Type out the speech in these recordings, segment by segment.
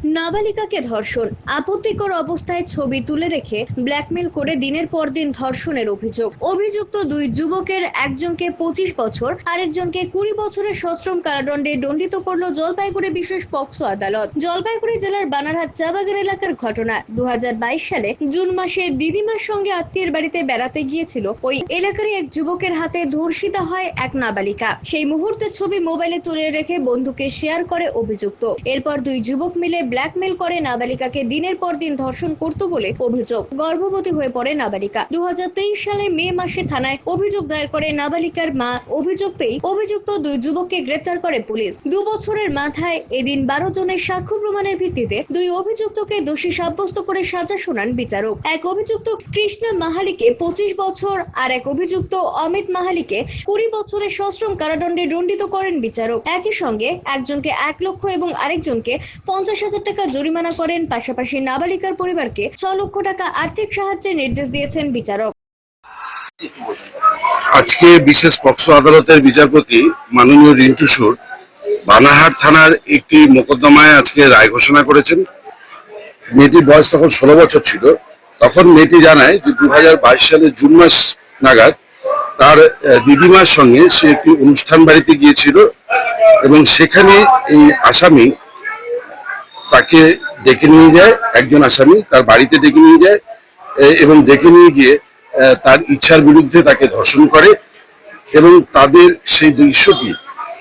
নাবালিকাকে ধর্ষণ, আপত্তিকর অবস্থায় ছবি তুলে রেখে ব্ল্যাকমেল করে দিনের পর দিন ধর্ষণের অভিযোগ। অভিযুক্ত দুই যুবকের একজনকে পঁচিশ বছর, আরেকজনকে কুড়ি বছরের সশ্রম কারাদণ্ডে দণ্ডিত করল জলপাইগুড়ি বিশেষ পক্সো আদালত। জলপাইগুড়ি জেলার বানারহাট চা বাগান এলাকার ঘটনা। দু হাজার বাইশ সালে জুন মাসে দিদিমার সঙ্গে আত্মীয়ের বাড়িতে বেড়াতে গিয়েছিল ওই এলাকারই এক যুবকের হাতে ধর্ষিতা হয় এক নাবালিকা। সেই মুহূর্তে ছবি মোবাইলে তুলে রেখে বন্ধুকে শেয়ার করে অভিযুক্ত। এরপর দুই যুবক মিলে ব্ল্যাকমেল করে নাবালিকাকে দিনের পর দিন ধর্ষণ করত বলে অভিযোগ। গর্ভবতী হয়ে পড়ে নাবালিকা। দু সালে মে মাসে থানায় অভিযোগ দায়ের করে নাবালিকার মা। অভিযোগ পেয়ে অভিযুক্ত দুই যুবককে গ্রেপ্তার করে পুলিশ। দু বছরের মাথায় এদিন বারো জনের সাক্ষ্য প্রমাণের ভিত্তিতে দুই অভিযুক্তকে দোষী সাব্যস্ত করে সাজা শোনান বিচারক। এক অভিযুক্ত কৃষ্ণা মাহালিকে পঁচিশ বছর আর এক অভিযুক্ত অমিত মাহালিকে কুড়ি বছরের সশ্রম কারাদণ্ডে দণ্ডিত করেন বিচারক। একই সঙ্গে একজনকে এক লক্ষ এবং আরেকজনকে পঞ্চাশ হাজার টাকা জরিমানা করেন, পাশাপাশি নাবালিকার পরিবারকে ছ লক্ষ টাকা আর্থিক সাহায্যের নির্দেশ দিয়েছেন বিচারক। আজকে বিশেষ পক্সো আদালতের বিচারপতি মাননীয় রিন্টু সুর বানাহাট থানার একটি মোকদ্দমায় আজকে রায় ঘোষণা করেছেন। মেয়েটির বয়স তখন ষোলো বছর ছিল। তখন মেয়েটি জানায় যে দু হাজার বাইশ সালের জুন মাস নাগাদ তার দিদিমার সঙ্গে সে একটি অনুষ্ঠান বাড়িতে গিয়েছিল এবং সেখানে এই আসামি তাকে ডেকে নিয়ে যায়, একজন আসামি তার বাড়িতে ডেকে নিয়ে যায় এবং ডেকে নিয়ে গিয়ে তার ইচ্ছার বিরুদ্ধে তাকে ধর্ষণ করে এবং তাদের সেই দৃশ্যটি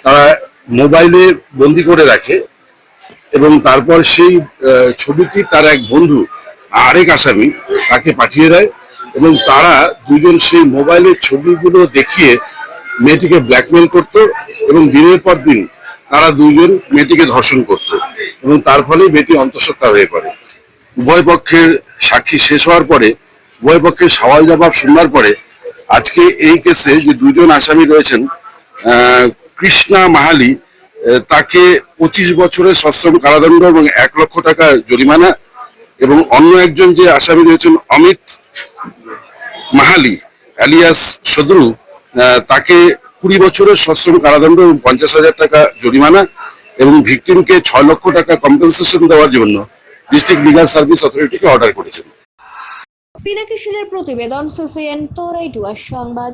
তারা মোবাইলে বন্দি করে রাখে এবং তারপর সেই ছবিটি তার এক বন্ধু, আরেক আসামি, তাকে পাঠিয়ে দেয় এবং তারা দুজন সেই মোবাইলের ছবিগুলো দেখিয়ে মেয়েটিকে ব্ল্যাকমেল করত এবং দিনের পর দিন তারা দুইজন মেয়েটিকে ধর্ষণ করত। এবং তার ফলে মেয়েটি অন্তঃসত্ত্বা হয়ে পড়ে। উভয় পক্ষের সাক্ষী শেষ হওয়ার পরে, উভয় পক্ষের সওয়াল জবাব শোনার পরে, আজকে এই কেসে যে দুজন আসামি রয়েছেন কৃষ্ণা মাহালি তাকে পঁচিশ বছরের সশ্রম কারাদণ্ড এবং এক লক্ষ টাকা জরিমানা এবং অন্য একজন যে আসামি রয়েছেন, অমিত মাহালি অ্যালিয়াস সদরু তাকে কুড়ি বছরের সশ্রম কারাদণ্ড এবং পঞ্চাশ হাজার টাকা জরিমানা এবং ভিকটিমকে ছয় লক্ষ টাকা কম্পেনসেশন দেওয়ার জন্য ডিস্ট্রিক্ট লিগাল সার্ভিস অথরিটিকে অর্ডার করেছেন। পিনাকি শিলের প্রতিবেদন সিসিএন তোরাই ডুয়ার সংবাদ।